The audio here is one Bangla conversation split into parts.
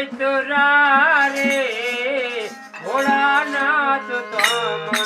তাই তোরা রে ভোলানাথ তমে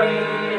Glory.